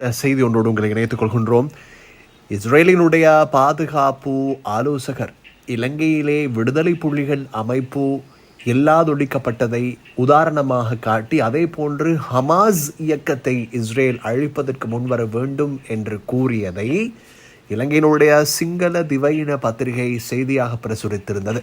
செய்தி ஒன்றோடு உங்களை இணைத்துக் கொள்கின்றோம். இஸ்ரேலினுடைய பாதுகாப்பு ஆலோசகர் இலங்கையிலே விடுதலை புலிகள் அமைப்பு இல்லாதொழிக்கப்பட்டதை உதாரணமாக காட்டி அதே போன்று ஹமாஸ் இயக்கத்தை இஸ்ரேல் அழிப்பதற்கு முன்வர வேண்டும் என்று கூறியதை இலங்கையினுடைய சிங்கள திவையின பத்திரிகை செய்தியாக பிரசுரித்திருந்தது.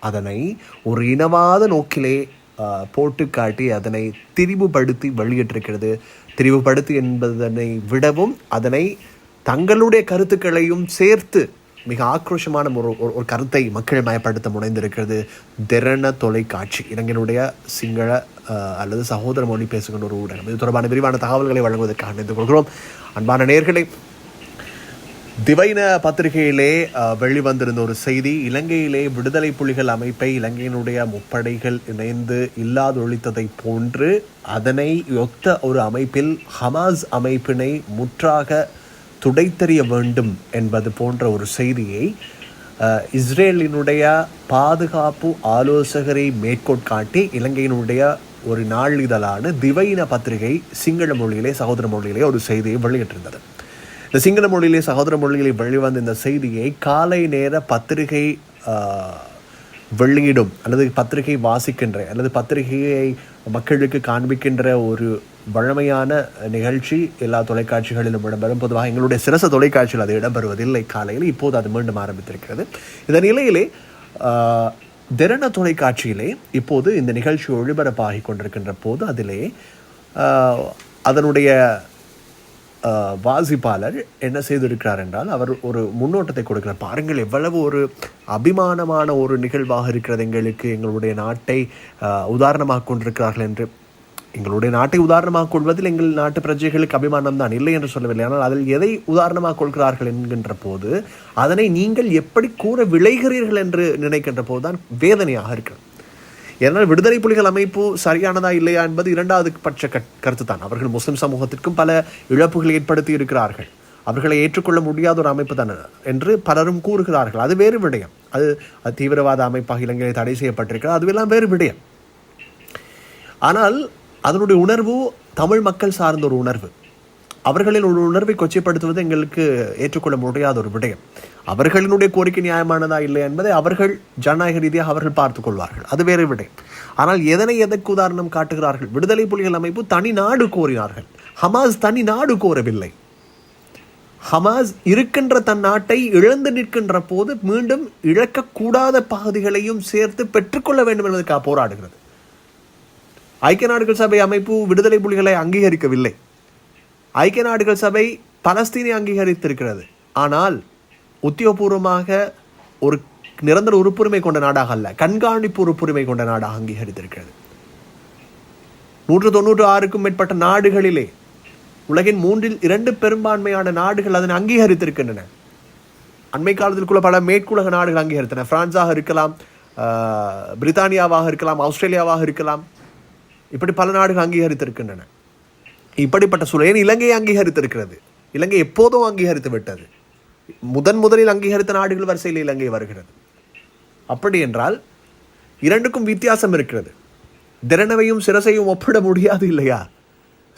அதனை ஒரு இனவாத நோக்கிலே ஆஹ், போட்டு காட்டி அதனை திரிவுபடுத்தி வெளியிட்டிருக்கிறது திரிவுபடுத்தி என்பதனை விடவும் அதனை தங்களுடைய கருத்துக்களையும் சேர்த்து மிக ஆக்ரோஷமான ஒரு ஒரு- கருத்தை மக்கள் மயப்படுத்த முனைந்திருக்கிறது. திறன தொலைக்காட்சி இளைஞனுடைய சிங்கள அல்லது சகோதர மொழி பேசுகின்ற ஒரு ஊடகம். இது தொடர்பான விரிவான தகவல்களை வழங்குவதற்காக இணைந்து கொள்கிறோம். அன்பான நேர்களை திவைன பத்திரிகையிலே வெளிவந்திருந்த ஒரு செய்தி இலங்கையிலே விடுதலை புலிகள் அமைப்பை இலங்கையினுடைய முப்படைகள் இணைந்து இல்லாதொழித்ததை போன்று அதனை ஒத்த ஒரு அமைப்பில் ஹமாஸ் அமைப்பினை முற்றாக துடைத்தெறிய வேண்டும் என்பது போன்ற ஒரு செய்தியை இஸ்ரேலினுடைய பாதுகாப்பு ஆலோசகரை மேற்கோட்காட்டி இலங்கையினுடைய ஒரு நாளிதழான திவைன பத்திரிகை சிங்கள மொழியிலே சகோதர மொழியிலே ஒரு செய்தியை வெளியிட்டிருந்தது. இந்த சிங்கள மொழியிலே சகோதர மொழியிலே வெளிவந்த இந்த செய்தியை காலை நேர பத்திரிகை வெளியிடும் அல்லது பத்திரிகை வாசிக்கின்ற அல்லது பத்திரிகையை மக்களுக்கு காண்பிக்கின்ற ஒரு வழமையான நிகழ்ச்சி எல்லா தொலைக்காட்சிகளிலும் இடம்பெறும். பொதுவாக எங்களுடைய சிரச தொலைக்காட்சியில் அது இடம்பெறுவதில்லை. காலையில் இப்போது அது மீண்டும் ஆரம்பித்திருக்கிறது. இந்த நிலையிலே திறன தொலைக்காட்சியிலே இப்போது இந்த நிகழ்ச்சி ஒளிபரப்பாகி கொண்டிருக்கின்ற போது அதிலே அதனுடைய வாசிப்பாளர் என்ன செய்திருக்கிறார் என்றால் அவர் ஒரு முன்னோட்டத்தை கொடுக்கிறார். பாருங்கள் எவ்வளவு ஒரு அபிமானமான ஒரு நிகழ்வாக இருக்கிறது எங்களுக்கு. எங்களுடைய நாட்டை உதாரணமாக கொண்டிருக்கிறார்கள் என்று. எங்களுடைய நாட்டை உதாரணமாக கொள்வதில் எங்கள் நாட்டு பிரஜைகளுக்கு அபிமானம் தான் இல்லை என்று சொல்லவில்லை. ஆனால் அதில் எதை உதாரணமாக கொள்கிறார்கள் என்கின்ற போது அதனை நீங்கள் எப்படி கூற விளைகிறீர்கள் என்று நினைக்கின்ற போதுதான் வேதனையாக இருக்கிறது. ஏன்னால் விடுதலை புலிகள் அமைப்பு சரியானதா இல்லையா என்பது இரண்டாவது பட்ச கருத்து தான் அவர்கள் முஸ்லிம் சமூகத்திற்கும் பல இழப்புகளை ஏற்படுத்தி இருக்கிறார்கள். அவர்களை ஏற்றுக்கொள்ள முடியாத ஒரு அமைப்பு தான் என்று பலரும் கூறுகிறார்கள். அது வேறு விடயம். அது அது தீவிரவாத அமைப்பாக இலங்கையில் தடை செய்யப்பட்டிருக்கிறது. அதுவெல்லாம் வேறு விடயம். ஆனால் அதனுடைய உணர்வு தமிழ் மக்கள் சார்ந்த ஒரு உணர்வு. அவர்களில் ஒரு உணர்வை கொச்சைப்படுத்துவது எங்களுக்கு ஏற்றுக்கொள்ள முடியாத ஒரு விடயம். அவர்களினுடைய கோரிக்கை நியாயமானதா இல்லை என்பதை அவர்கள் ஜனநாயக ரீதியாக அவர்கள் பார்த்துக் கொள்வார்கள். அது வேறு விடயம். ஆனால் எதனை எதற்கு உதாரணம் காட்டுகிறார்கள்? விடுதலை புலிகள் அமைப்பு தனி நாடு கோரினார்கள். ஹமாஸ் தனி நாடு கோரவில்லை. ஹமாஸ் இருக்கின்ற தன் நாட்டை இழந்து நிற்கின்ற போது மீண்டும் இழக்கக்கூடாத பகுதிகளையும் சேர்த்து பெற்றுக்கொள்ள வேண்டும் என்பதற்காக போராடுகிறது. ஐக்கிய நாடுகள் சபை அமைப்பு விடுதலை புலிகளை அங்கீகரிக்கவில்லை. ஐக்கிய நாடுகள் சபை பலஸ்தீனை அங்கீகரித்திருக்கிறது. ஆனால் உத்தியோகபூர்வமாக ஒரு நிரந்தர உறுப்புரிமை கொண்ட நாடாக அல்ல கண்காணிப்பு உறுப்புரிமை கொண்ட நாடாக அங்கீகரித்திருக்கிறது. நூற்று தொண்ணூற்று ஆறுக்கும் மேற்பட்ட நாடுகளிலே உலகின் மூன்றில் இரண்டு பெரும்பான்மையான நாடுகள் அதனை அங்கீகரித்திருக்கின்றன. அண்மை காலத்திற்குள்ள பல மேற்குலக நாடுகள் அங்கீகரித்தன. பிரான்ஸாக இருக்கலாம் பிரித்தானியாவாக இருக்கலாம் ஆஸ்திரேலியாவாக இருக்கலாம். இப்படி பல நாடுகள் அங்கீகரித்திருக்கின்றன. இப்படிப்பட்ட சூழல் இலங்கையை அங்கீகரித்திருக்கிறது? இலங்கை எப்போதும் அங்கீகரித்து விட்டது. முதன் முதலில் அங்கீகரித்த நாடுகள் வரிசையில் இலங்கை வருகிறது. அப்படி என்றால் இரண்டுக்கும் வித்தியாசம் இருக்கிறது. திறனவையும் சிரசையும் ஒப்பிட முடியாது இல்லையா?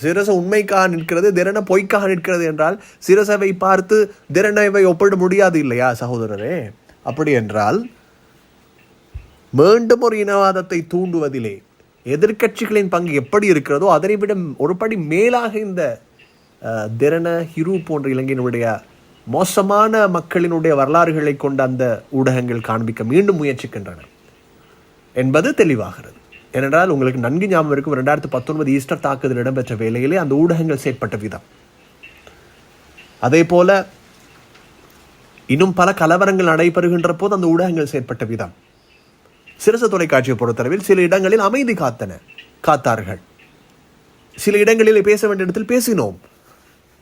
சிரச உண்மைக்காக நிற்கிறது திறன பொய்க்காக நிற்கிறது என்றால் சிரசவை பார்த்து திறனவை ஒப்பிட முடியாது இல்லையா சகோதரரே? அப்படி என்றால் மீண்டும் ஒரு இனவாதத்தை தூண்டுவதிலே எதிர்க்கட்சிகளின் பங்கு எப்படி இருக்கிறதோ அதனை விட ஒரு படி மேலாக இந்த திறன ஹிரு போன்ற இலங்கையினுடைய மோசமான மக்களினுடைய வரலாறுகளை கொண்ட அந்த ஊடகங்கள் காண்பிக்க மீண்டும் முயற்சிக்கின்றன என்பது தெளிவாகிறது. ஏனென்றால் உங்களுக்கு நன்கு ஞாபகம் இருக்கும் ரெண்டாயிரத்து பத்தொன்பது ஈஸ்டர் தாக்குதல் இடம்பெற்ற வேளையிலே அந்த ஊடகங்கள் செயற்பட்ட விதம். அதே போல இன்னும் பல கலவரங்கள் நடைபெறுகின்ற போது அந்த ஊடகங்கள் செயற்பட்ட விதம். சிரச தொலைக்காட்சியை பொறுத்தளவில் சில இடங்களில் அமைதி காத்தன காத்தார்கள். சில இடங்களில் பேச வேண்டிய இடத்தில் பேசினோம்.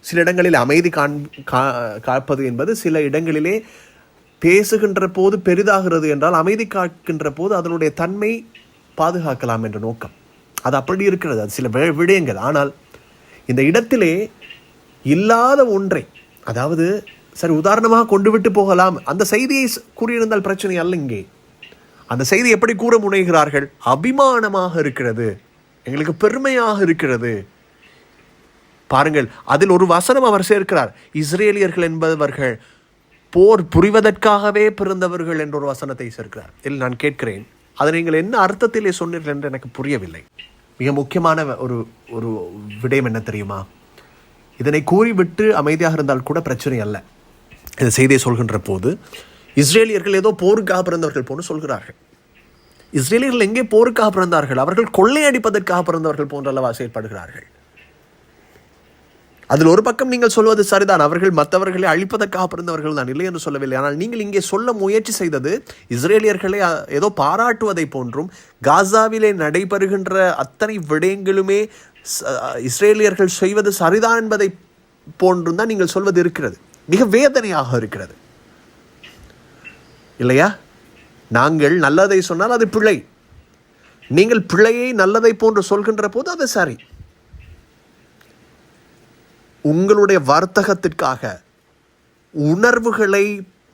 சில இடங்களில் அமைதி காண் கா- காப்பது என்பது சில இடங்களிலே பேசுகின்ற போது பெரிதாகிறது என்றால் அமைதி காக்கின்ற போது அதனுடைய தன்மை பாதுகாக்கலாம் என்ற நோக்கம். அது அப்படி இருக்கிறது. அது சில விடயங்கள். ஆனால் இந்த இடத்திலே இல்லாத ஒன்றை அதாவது சரி உதாரணமாக கொண்டு விட்டு போகலாம். அந்த செய்தியை கூறியிருந்தால் பிரச்சனை அல்ல இங்கே. அந்த செய்தி எப்படி கூற முனைகிறார்கள்? அபிமானமாக இருக்கிறது. எங்களுக்கு பெருமையாக இருக்கிறது. பாருங்கள் அதில் ஒரு வசனம் அவர் சேர்க்கிறார். இஸ்ரேலியர்கள் என்பவர்கள் போர் புரிவதற்காகவே பிறந்தவர்கள் என்ற ஒரு வசனத்தை சேர்க்கிறார். இதில் நான் கேட்கிறேன் அதை நீங்கள் என்ன அர்த்தத்திலே சொன்னீர்கள் என்று எனக்கு புரியவில்லை. மிக முக்கியமான ஒரு ஒரு விடயம் என்ன தெரியுமா? இதனை கூறிவிட்டு அமைதியாக இருந்தால் கூட பிரச்சனை அல்ல. இந்த செய்தியை சொல்கின்ற போது இஸ்ரேலியர்கள் ஏதோ போருக்காக பிறந்தவர்கள் போன்று சொல்கிறார்கள். இஸ்ரேலியர்கள் எங்கே போருக்காக பிறந்தார்கள்? அவர்கள் கொள்ளையடிப்பதற்காக பிறந்தவர்கள் போன்றல்லவா செயல்படுகிறார்கள் அதில் ஒரு பக்கம் நீங்கள் சொல்வது சரிதான். அவர்கள் மற்றவர்களை அழிப்பதற்காக பிறந்தவர்கள் தான் இல்லை என்று சொல்லவில்லை. ஆனால் நீங்கள் இங்கே சொல்ல முயற்சி செய்தது இஸ்ரேலியர்களை ஏதோ பாராட்டுவதை போன்றும் காசாவிலே நடைபெறுகின்ற அத்தனை விடயங்களுமே இஸ்ரேலியர்கள் செய்வது சரிதான் என்பதை போன்றும் தான் நீங்கள் சொல்வது இருக்கிறது. மிக வேதனையாக இருக்கிறது. இல்லையா? நாங்கள் நல்லதை சொன்னால் அது பிழை. நீங்கள் பிழையை நல்லதை போன்று சொல்கின்ற போது அது சரி. உங்களுடைய வர்த்தகத்திற்காக உணர்வுகளை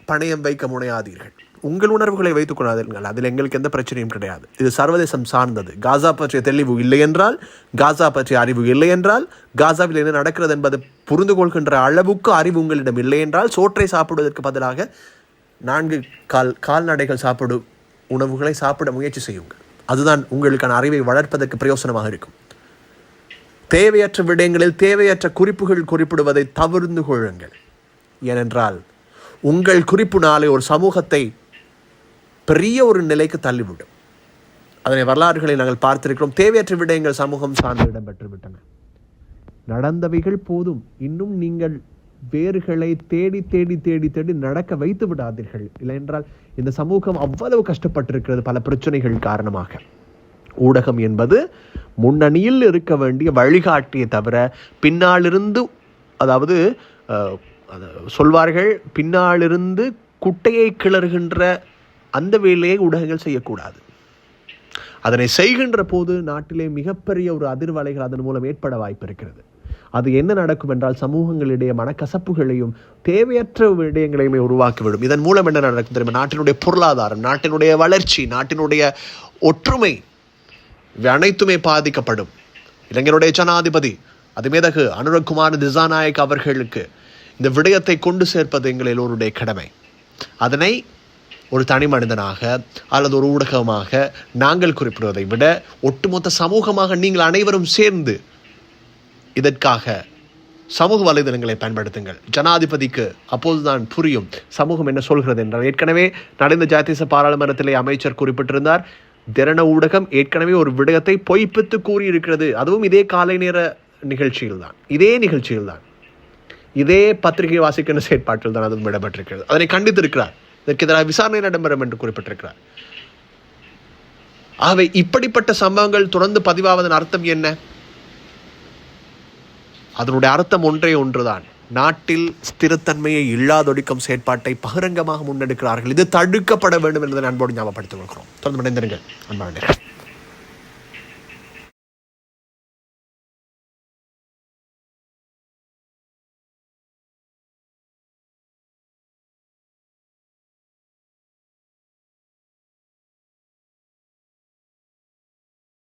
பணயம் வைக்க முனையாதீர்கள். உங்கள் உணர்வுகளை வைத்துக் கொள்ளாதீர்கள். அதில் எங்களுக்கு எந்த பிரச்சனையும் கிடையாது. இது சர்வதேசம் சார்ந்தது. காசா பற்றிய தெளிவு இல்லை என்றால் காசா பற்றிய அறிவு இல்லை என்றால் காசாவில் என்ன நடக்கிறது என்பதை புரிந்து கொள்கின்ற அளவுக்கு அறிவு உங்களிடம் இல்லை என்றால் சோற்றை சாப்பிடுவதற்கு பதிலாக நான்கு கால் கால்நடைகள் சாப்பிடும் உணவுகளை சாப்பிட முயற்சி செய்யுங்கள் அதுதான் உங்களுக்கான அறிவை வளர்ப்பதற்கு பிரயோசனமாக இருக்கும். தேவையற்ற விடயங்களில் தேவையற்ற குறிப்புகள் குறிப்பிடுவதை தவிர்ந்து கொள்ளுங்கள். ஏனென்றால் உங்கள் குறிப்பு நாளை ஒரு சமூகத்தை பெரிய ஒரு நிலைக்கு தள்ளிவிடும். அதனை வரலாறுகளை நாங்கள் பார்த்திருக்கிறோம். தேவையற்ற விடயங்கள் சமூகம் சார்ந்து இடம்பெற்று விட்டன. நடந்தவைகள் போதும். இன்னும் நீங்கள் வேர்களை தேடி தேடி தேடி தேடி நடக்க வைத்து விடாதீர்கள். இல்லையென்றால் இந்த சமூகம் அவ்வளவு கஷ்டப்பட்டிருக்கிறது பல பிரச்சனைகள் காரணமாக. ஊடகம் என்பது முன்னணியில் இருக்க வேண்டிய வழிகாட்டியை தவிர பின்னாலிருந்து அதாவது அஹ், சொல்வார்கள் பின்னாலிருந்து குட்டையை கிளறுகின்ற அந்த வேலையை ஊடகங்கள் செய்யக்கூடாது. அதனை செய்கின்ற போது நாட்டிலே மிகப்பெரிய ஒரு அதிர்வலைகள் அதன் மூலம் ஏற்பட வாய்ப்பு இருக்கிறது. அது என்ன நடக்கும் என்றால் சமூகங்களிடையே மனக்கசப்புகளையும் தேவையற்ற விடயங்களையுமே உருவாக்கிவிடும். இதன் மூலம் என்ன நடக்கும் தெரியுமா? நாட்டினுடைய பொருளாதாரம் நாட்டினுடைய வளர்ச்சி நாட்டினுடைய ஒற்றுமை இவை அனைத்துமே பாதிக்கப்படும். இளைஞருடைய ஜனாதிபதி அதுமேதகு அனுரகுமார் திசாநாயக் அவர்களுக்கு இந்த விடயத்தை கொண்டு சேர்ப்பது எங்கள் எல்லோருடைய கடமை. அதனை ஒரு தனி மனிதனாக அல்லது ஒரு ஊடகமாக நாங்கள் குறிப்பிடுவதை விட ஒட்டுமொத்த சமூகமாக நீங்கள் அனைவரும் சேர்ந்து இதற்காக சமூக வலைதளங்களை பயன்படுத்துங்கள். ஜனாதிபதிக்கு அப்போதுதான் புரியும் சமூகம் என்ன சொல்கிறது என்றால் ஏற்கனவே நடந்த ஜாத்திச பாராளுமன்றத்திலே அமைச்சர் குறிப்பிட்டிருந்தார் திறன ஊடகம் ஏற்கனவே ஒரு விடயத்தை பொய்ப்பித்து கூறியிருக்கிறது. அதுவும் இதே காலை நேர நிகழ்ச்சியில் தான் இதே நிகழ்ச்சியில் தான் இதே பத்திரிகை வாசிக்கின்ற செயற்பாட்டில் தான் அதுவும் இடம்பெற்றிருக்கிறது அதனை கண்டித்திருக்கிறார். இதற்கு எதிராக விசாரணை நடைபெறும் என்று குறிப்பிட்டிருக்கிறார். ஆகவே இப்படிப்பட்ட சம்பவங்கள் தொடர்ந்து பதிவாவதன் அர்த்தம் என்ன? அதனுடைய அர்த்தம் ஒன்றே ஒன்றுதான். நாட்டில் ஸ்திரத்தன்மையை இல்லாதொடிக்கும் செயற்பாட்டை பகிரங்கமாக முன்னெடுக்கிறார்கள். இது தடுக்கப்பட வேண்டும் என்பதை அன்போடு ஞாபகப்படுத்திக் கொள்கிறோம். தொடர்ந்து இணைந்திருங்கள். அன்பான